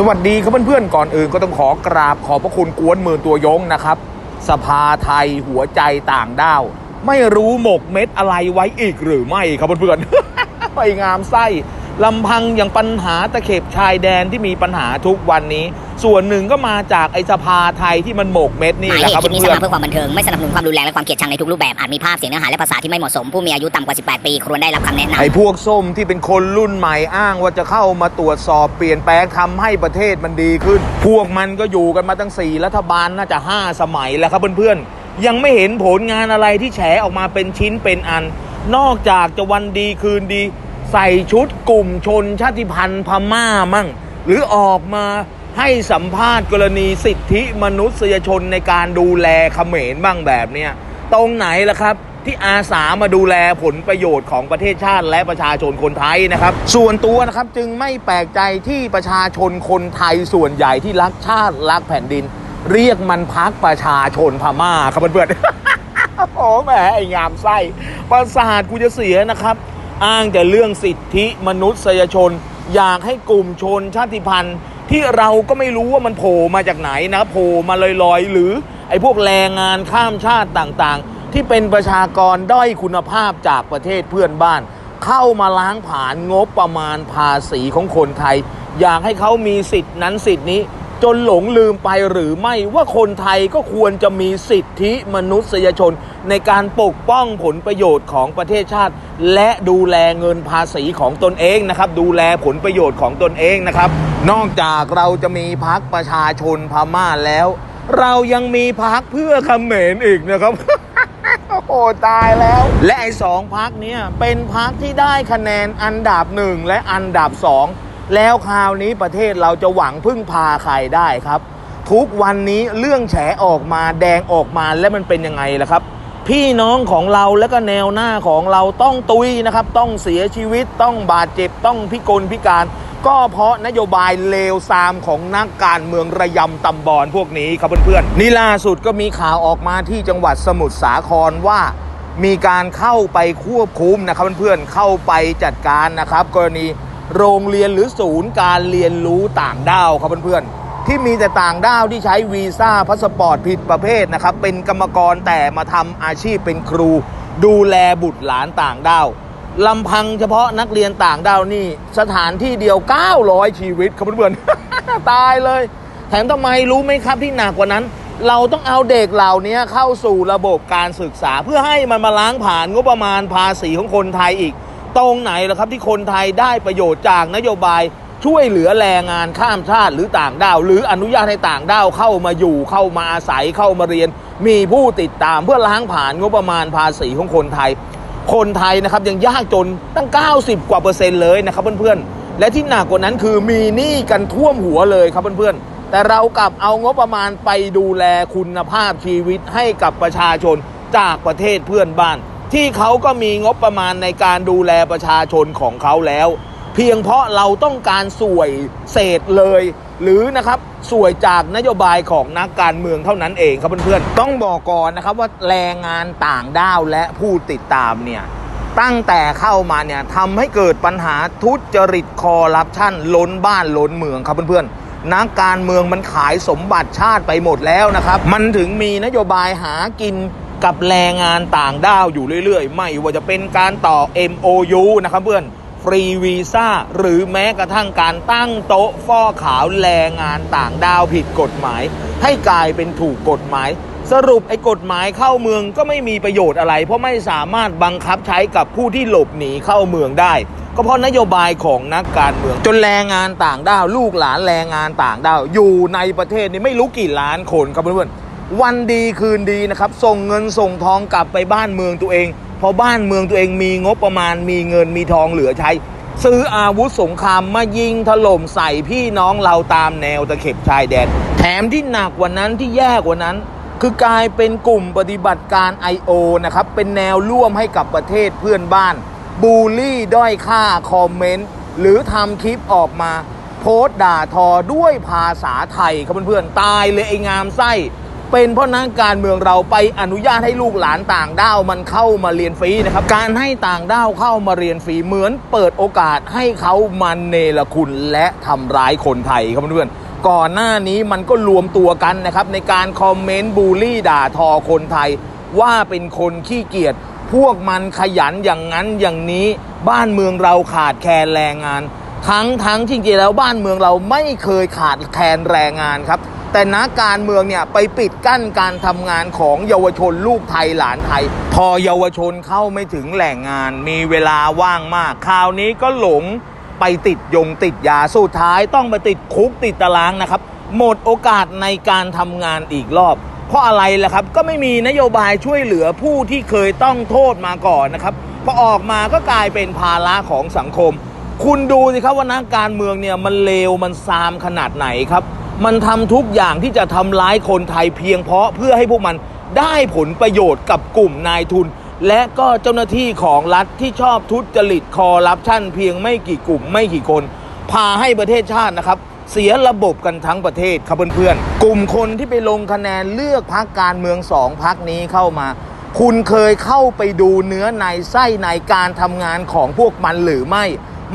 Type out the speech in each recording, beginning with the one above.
สวัสดีครับเพื่อนๆก่อนอื่นก็ต้องขอกราบขอบพระคุณกวนมื่นตัวยงนะครับ สภาไทยหัวใจต่างด้าว ไม่รู้หมกเม็ดอะไรไว้อีกหรือไม่ครับเพื่อนๆไปงามไส้ ลำพังอย่างปัญหาตะเข็บชายแดนที่มีปัญหาทุกวันนี้ ส่วนหนึ่งก็มาจากไอสภาไทยที่มันหมกเม็ดนี่หมายแหละเหครับตุคลิปนี้สเพื่อนร้างเพื่อความบันเทิงไม่สนับสนุนความรุนแรงและความเกลียดชังในทุกรูปแบบอาจมีภาพเสียงเนื้อหาและภาษาที่ไม่เหมาะสมผู้มีอายุต่ำกว่า 18 ปีควรได้รับคำแนะนำไอ้พวกส้มที่เป็นคนรุ่นใหม่อ้างว่าจะเข้ามาตรวจสอบเปลี่ยนแปลงทำให้ประเทศมันดีขึ้น พวกมันก็อยู่กันมาตั้งสี่รัฐบาลน่าจะ 5 สมัยแล้วครับเพื่อนๆยังไม่เห็นผลงานอะไรที่แฉออกมาเป็นชิ้นเป็นอัน นอกจากจะวันดีคืนดี ใส่ชุดกลุ่มชนชาติพันธุ์พม่ามั่ง หรือออกมาให้สัมภาษณ์กรณีสิทธิมนุษยชนในการดูแลเขมรบ้างแบบเนี้ยตรงไหนล่ะครับที่อาสามาดูแลผลประโยชน์ของประเทศชาติและประชาชนคนไทยนะครับ ส่วนตัวนะครับจึงไม่แปลกใจที่ประชาชนคนไทยส่วนใหญ่ที่รักชาติรักแผ่นดิน เรียกมันพักประชาชนพม่าครับเพื่อนๆโอ้แหมไอ้งามไส้ประสาทกูจะเสียนะครับ อ้างแต่เรื่องสิทธิมนุษยชน อยากให้กลุ่มชนชาติพันธุ์ ที่เราก็ไม่รู้ว่ามันโผล่มาจากไหนนะโผล่มาลอยๆ หรือไอ้พวกแรงงานข้ามชาติต่างๆ ที่เป็นประชากรด้อยคุณภาพจากประเทศเพื่อนบ้าน เข้ามาล้างผ่านงบประมาณภาษีของคนไทย อยากให้เขามีสิทธินั้นสิทธินี้ จนหลงลืมไปหรือไม่ว่าคนไทยก็ควรจะมีสิทธิมนุษยชน ในการปกป้องผลประโยชน์ของประเทศชาติ และดูแลเงินภาษีของตนเองนะครับ ดูแลผลประโยชน์ของตนเองนะครับ นอกจากเราจะมีพักประชาชนพม่าแล้ว เรายังมีพักเพื่อเขมรอีกนะครับโอ้โหตายแล้ว และไอ้สองพักเนี้ยเป็นพักที่ได้คะแนนอันดับหนึ่งและอันดับสอง แล้วคราวนี้ประเทศเราจะหวังพึ่งพาใครได้ครับ ทุกวันนี้เรื่องแฉออกมาแดงออกมาแล้วมันเป็นยังไงล่ะครับ พี่น้องของเราและก็แนวหน้าของเราต้องตุยนะครับ ต้องเสียชีวิตต้องบาดเจ็บต้องพิกลพิการ ก็เพราะนโยบายเลวซามของนักการเมืองระยำตำบอนพวกนี้ครับเพื่อนๆนี่ล่าสุดก็มีข่าวออกมาที่จังหวัดสมุทรสาครว่ามีการเข้าไปควบคุมนะครับเพื่อนๆเข้าไปจัดการนะครับ กรณี โรงเรียนหรือศูนย์การเรียนรู้ต่างด้าวครับเพื่อนๆ ที่มีแต่ต่างด้าวที่ใช้วีซ่าพาสปอร์ตผิดประเภทนะครับ เป็นกรรมกรแต่มาทำอาชีพเป็นครู ดูแลบุตรหลานต่างด้าวลำพังเฉพาะนักเรียนต่างด้าวนี่ สถานที่เดียว 900 ชีวิตครับเพื่อนๆ ตายเลย แถมทำไมรู้ไหมครับที่หนักกว่านั้น เราต้องเอาเด็กเหล่านี้เข้าสู่ระบบการศึกษา เพื่อให้มันมาล้างผ่านงบประมาณภาษีของคนไทยอีก ตรงไหนล่ะครับที่คนไทยได้ประโยชน์จากนโยบายช่วยเหลือแรงงานข้ามชาติหรือต่างด้าว หรืออนุญาตให้ต่างด้าวเข้ามาอยู่เข้ามาอาศัยเข้ามาเรียน มีผู้ติดตามเพื่อล้างผ่านงบประมาณภาษีของคนไทย คนไทยนะครับยังยากจนตั้ง 90 กว่าเปอร์เซ็นต์เลยนะครับเพื่อนๆและที่หนักกว่านั้นคือมีหนี้กันท่วมหัวเลยครับเพื่อนๆแต่เรากลับเอางบประมาณไปดูแลคุณภาพชีวิตให้กับประชาชนจากประเทศเพื่อนบ้าน ที่เขาก็มีงบประมาณในการดูแลประชาชนของเขาแล้ว เพียงเพราะเราต้องการสวยเศษเลย หรือนะครับสวยจากนโยบายของนักการเมืองเท่านั้นเองครับเพื่อนๆต้องบอกก่อนนะครับว่าแรงงานต่างด้าวและผู้ติดตามเนี่ยตั้งแต่เข้ามาเนี่ยทำให้เกิดปัญหาทุจริตคอร์รัปชันล้นบ้านล้นเมืองครับเพื่อนๆนักการเมืองมันขายสมบัติชาติไปหมดแล้วนะครับ มันถึงมีนโยบายหากิน กับแรงงานต่างด้าวอยู่เรื่อยๆ ไม่ว่าจะเป็นการต่อ MOU นะครับเพื่อนฟรีวีซ่าหรือแม้กระทั่งการตั้งโต๊ะฟอขาวแรงงานต่างด้าวผิดกฎหมาย ให้กลายเป็นถูกกฎหมาย สรุปไอ้กฎหมายเข้าเมืองก็ไม่มีประโยชน์อะไร เพราะไม่สามารถบังคับใช้กับผู้ที่หลบหนีเข้าเมืองได้ ก็เพราะนโยบายของนักการเมือง จนแรงงานต่างด้าว ลูกหลานแรงงานต่างด้าว อยู่ในประเทศนี้ไม่รู้กี่ล้านคนครับเพื่อนๆ วันดีคืนดีนะครับ ส่งเงินส่งทองกลับไปบ้านเมืองตัวเอง พอบ้านเมืองตัวเองมีงบประมาณมีเงินมีทองเหลือใช้ ซื้ออาวุธสงครามมายิงถล่มใส่พี่น้องเราตามแนวตะเข็บชายแดน แถมที่หนักกว่านั้นที่แย่กว่านั้น คือกลายเป็นกลุ่มปฏิบัติการ I.O. นะครับ เป็นแนวร่วมให้กับประเทศเพื่อนบ้าน บูลลี่ด้อยค่าคอมเมนต์หรือทำคลิปออกมา โพสต์ด่าทอด้วยภาษาไทยครับเพื่อนๆตายเลยไอ้งามไส้ เป็นเพราะนักการเมืองเราไปอนุญาตให้ลูกหลานต่างด้าวมันเข้ามาเรียนฟรีนะครับ การให้ต่างด้าวเข้ามาเรียนฟรีเหมือนเปิดโอกาสให้เขามันเนรคุณและทำร้ายคนไทยครับเพื่อนก่อนหน้านี้มันก็รวมตัวกันนะครับในการคอมเมนต์บูลลี่ด่าทอคนไทย ว่าเป็นคนขี้เกียจพวกมันขยันอย่างนั้นอย่างนี้บ้านเมืองเราขาดแคลนแรงงาน ทั้งทั้งจริงๆแล้วบ้านเมืองเราไม่เคยขาดแคลนแรงงานครับ แต่นักการเมืองเนี่ยไปปิดกั้นการทำงานของเยาวชนลูกไทยหลานไทย พอเยาวชนเข้าไม่ถึงแหล่งงาน มีเวลาว่างมาก คราวนี้ก็หลงไปติดยงติดยาสุดท้ายต้องไปติดคุกติดตารางนะครับ หมดโอกาสในการทำงานอีกรอบ เพราะอะไรล่ะครับก็ไม่มีนโยบายช่วยเหลือผู้ที่เคยต้องโทษมาก่อนนะครับพอออกมาก็กลายเป็นภาระของสังคม คุณดูสิครับว่านักการเมืองเนี่ยมันเลวมันซามขนาดไหนครับ มันทำทุกอย่างที่จะทำร้ายคนไทยเพียงเพราะเพื่อให้พวกมันได้ผลประโยชน์กับกลุ่มนายทุน และก็เจ้าหน้าที่ของรัฐที่ชอบทุจริตคอร์รัปชันเพียงไม่กี่กลุ่มไม่กี่คน พาให้ประเทศชาตินะครับ เสียระบบกันทั้งประเทศครับเพื่อนๆ กลุ่มคนที่ไปลงคะแนนเลือกพักการเมืองสองพักนี้เข้ามา คุณเคยเข้าไปดูเนื้อในไส้ในการทำงานของพวกมันหรือไม่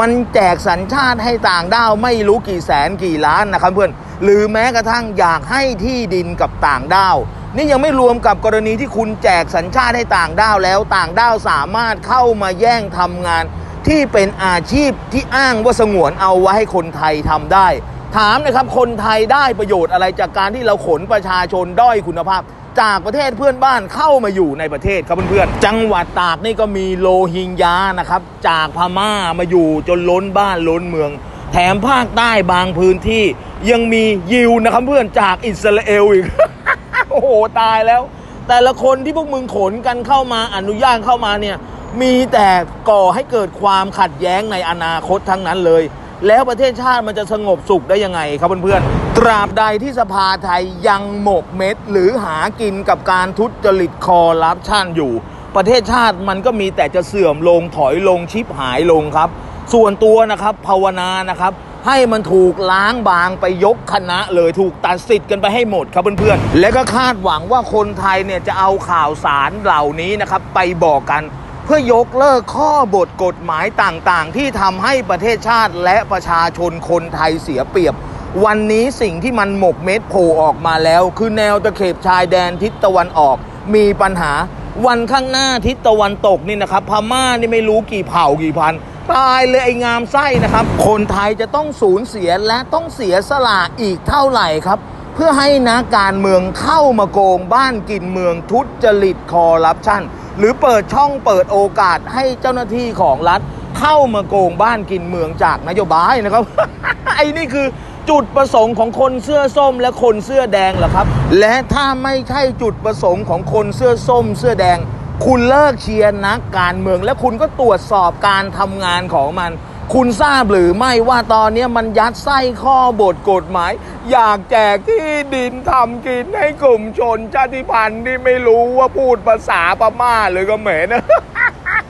มันแจกสัญชาติให้ต่างด้าวไม่รู้กี่แสนกี่ล้านนะครับเพื่อนหรือแม้กระทั่งอยากให้ที่ดินกับต่างด้าว นี่ยังไม่รวมกับกรณีที่คุณแจกสัญชาติให้ต่างด้าวแล้วต่างด้าวสามารถเข้ามาแย่งทำงาน ที่เป็นอาชีพที่อ้างว่าสงวนเอาไว้ให้คนไทยทำได้ ถามนะครับคนไทยได้ประโยชน์อะไรจากการที่เราขนประชาชนด้อยคุณภาพ จากประเทศเพื่อนบ้านเข้ามาอยู่ในประเทศครับเพื่อนๆจังหวัดตากนี่ก็มีโลฮิงญานะครับจากพม่ามาอยู่จนล้นบ้านล้นเมือง แถมภาคใต้บางพื้นที่ยังมียิวนะครับเพื่อนจากอิสราเอลอีกโอ้โหตายแล้ว แต่ละคนที่พวกมึงขนกันเข้ามาอนุญาตเข้ามาเนี่ยมีแต่ก่อให้เกิดความขัดแย้งในอนาคตทั้งนั้นเลย แล้วประเทศชาติมันจะสงบสุขได้ยังไงครับเพื่อนๆ ตราบใดที่สภาไทยยังหมกเม็ด หรือหากินกับการทุจริตคอร์รัปชันอยู่ ประเทศชาติมันก็มีแต่จะเสื่อมลงถอยลงชิบหายลงครับ ส่วนตัวนะครับภาวนานะครับ ให้มันถูกล้างบางไปยกคณะเลยถูกตัดสิทธิ์กันไปให้หมดครับเพื่อนๆ และก็คาดหวังว่าคนไทยเนี่ยจะเอาข่าวสารเหล่านี้นะครับไปบอกกันเพื่อยกเลิกข้อบทกฎหมายต่างๆ ที่ทำให้ประเทศชาติและประชาชนคนไทยเสียเปรียบ วันนี้สิ่งที่มันหมกเม็ดโผล่ออกมาแล้ว คือแนวตะเข็บชายแดนทิศตะวันออก มีปัญหาวันข้างหน้าทิศตะวันตกนี่นะครับ พม่านี่ไม่รู้กี่เผ่ากี่พันตายเลยไอ้งามไส้นะครับ คนไทยจะต้องสูญเสียและต้องเสียสละอีกเท่าไหร่ครับ เพื่อให้นักการเมืองเข้ามาโกงบ้านกินเมืองทุจริตคอร์รัปชันหรือเปิดช่องเปิดโอกาสให้เจ้าหน้าที่ของรัฐ เข้ามาโกงบ้านกินเมืองจากนโยบายนะครับ ไอ้นี่คือ จุดประสงค์ของคนเสื้อส้มและคนเสื้อแดงเหรอครับ และถ้าไม่ใช่จุดประสงค์ของคนเสื้อส้ม เสื้อแดง คุณเลิกเชียร์นักการเมือง และคุณก็ตรวจสอบการทำงานของมัน คุณทราบหรือไม่ว่าตอนนี้มันยัดไส้ข้อบทกฎหมาย อยากแจกที่ดินทำกินให้กลุ่มชนชาติพันธุ์ที่ไม่รู้ว่าพูดภาษาพม่าหรือก็เหม